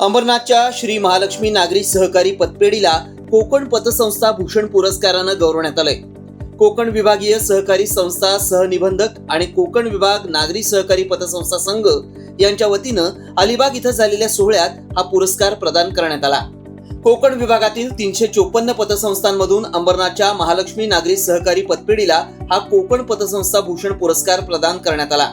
अंबरनाथच्या श्री महालक्ष्मी नागरी सहकारी पतपेढीला कोकण पतसंस्था भूषण पुरस्कारानं गौरवण्यात आलंय. कोकण विभागीय सहकारी संस्था सहनिबंधक आणि कोकण विभाग नागरी सहकारी पतसंस्था संघ यांच्या वतीनं अलिबाग इथं झालेल्या सोहळ्यात हा पुरस्कार प्रदान करण्यात आला. कोकण विभागातील तीनशे चोपन्न पतसंस्थांमधून अंबरनाथच्या महालक्ष्मी नागरी सहकारी पतपेढीला हा कोकण पतसंस्था भूषण पुरस्कार प्रदान करण्यात आला.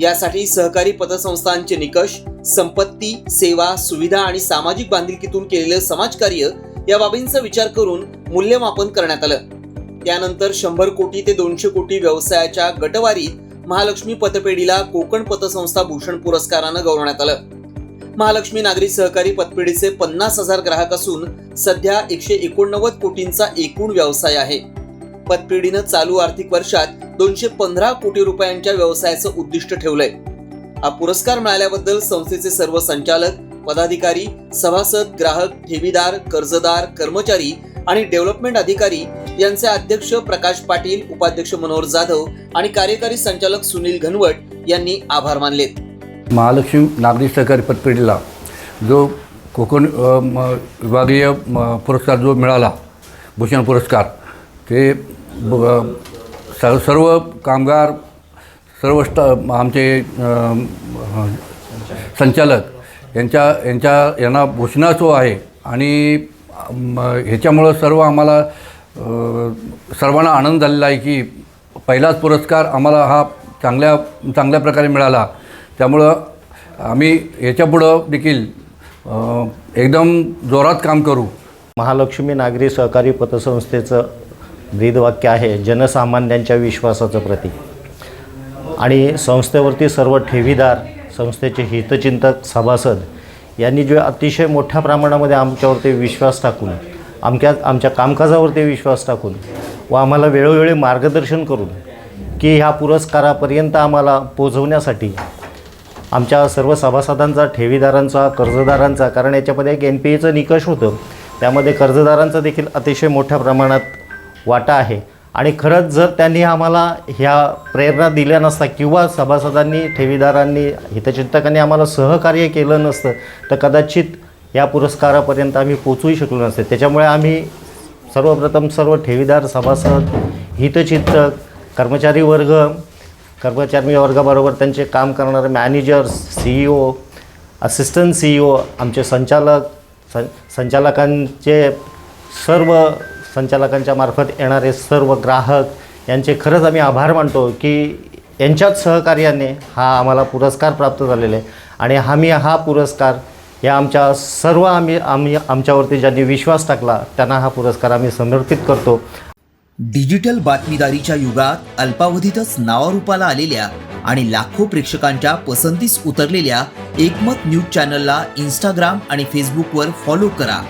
यासाठी सहकारी पतसंस्थांचे निकष संपत्ती सेवा सुविधा आणि सामाजिक बांधिलकीतून केलेलं समाजकार्य या बाबींचा विचार करून मूल्यमापन करण्यात आलं. त्यानंतर शंभर कोटी ते दोनशे कोटी व्यवसायाच्या गटवारीत महालक्ष्मी पतपेढीला कोकण पतसंस्था भूषण पुरस्कारानं गौरवण्यात आलं. महालक्ष्मी नागरी सहकारी पतपेढीचे पन्नास हजार ग्राहक असून सध्या एकशे एकोणनव्वद कोटींचा एकूण व्यवसाय आहे. पतपेढीनं चालू आर्थिक वर्षात दोनशे पंधरा कोटी रुपयांच्या व्यवसायाचं उद्दिष्ट ठेवलंय. हा पुरस्कार मिळाल्याबद्दल संस्थेचे सर्व संचालक पदाधिकारी सभासद ग्राहक ठेवीदार कर्जदार कर्मचारी आणि डेव्हलपमेंट अधिकारी यांचे अध्यक्ष प्रकाश पाटील उपाध्यक्ष मनोहर जाधव आणि कार्यकारी संचालक सुनील घनवट यांनी आभार मानले महालक्ष्मी नागरी सहकारी पतपेढीला जो कोकण म, विभागीय म, पुरस्कार जो मिळाला भूषण पुरस्कार ते ब- स- सर्व कामगार सर्व स्ट आमचे संचालक यांच्या यांच्या यांना भूषणाचो आहे आणि ह्याच्यामुळं सर्व आम्हाला सर्वांना आनंद झालेला आहे की पहिलाच पुरस्कार आम्हाला हा चांगल्या चांगल्या प्रकारे मिळाला. त्यामुळं आम्ही याच्यापुढं देखील एकदम जोरात काम करू. महालक्ष्मी नागरी सहकारी पतसंस्थेचं ब्रीदवाक्य आहे जनसामान्यांच्या विश्वासाचं प्रतीक. आणि संस्थेवरती सर्व ठेवीदार संस्थेचे हितचिंतक सभासद यांनी जे अतिशय मोठ्या प्रमाणामध्ये आमच्यावरती विश्वास टाकून आमच्या आमच्या कामकाजावरती विश्वास टाकून व आम्हाला वेळोवेळी मार्गदर्शन करून की ह्या पुरस्कारापर्यंत आम्हाला पोचवण्यासाठी आमच्या सर्व सभासदांचा ठेवीदारांचा कर्जदारांचा कारण याच्यामध्ये एक एन पी एचं निकष होतं. त्यामध्ये कर्जदारांचा देखील अतिशय मोठ्या प्रमाणात वाटा आहे. आणि खरंच जर त्यांनी आम्हाला ह्या प्रेरणा दिल्या नसता किंवा सभासदांनी ठेवीदारांनी हितचिंतकांनी आम्हाला सहकार्य केलं नसतं तर कदाचित या पुरस्कारापर्यंत आम्ही पोचूही शकलो नसते. त्याच्यामुळे आम्ही सर्वप्रथम सर्व ठेवीदार सभासद हितचिंतक कर्मचारी वर्ग कर्मचारी वर्गाबरोबर त्यांचे काम करणारे managers C E O assistant C E O आमचे संचालक सं संचालकांचे सर्व संचालकांच्या मार्फत येणारे सर्व ग्राहक यांचे खरंच आम्ही आभार मानतो की यांच्याच सहकार्याने हा आम्हाला पुरस्कार प्राप्त झालेला आहे. आणि आम्ही हा पुरस्कार या आमच्या सर्व आम्ही आम्ही आमच्यावरती ज्यांनी विश्वास टाकला त्यांना हा पुरस्कार आम्ही समर्पित करतो. डिजिटल बातमीदारीच्या युगात अल्पावधीतच नावारूपाला आलेल्या आणि लाखो प्रेक्षकांच्या पसंतीस उतरलेल्या एकमत न्यूज चॅनलला इंस्टाग्राम आणि फेसबुकवर फॉलो करा.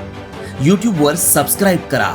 यूट्यूबवर सबस्क्राईब करा.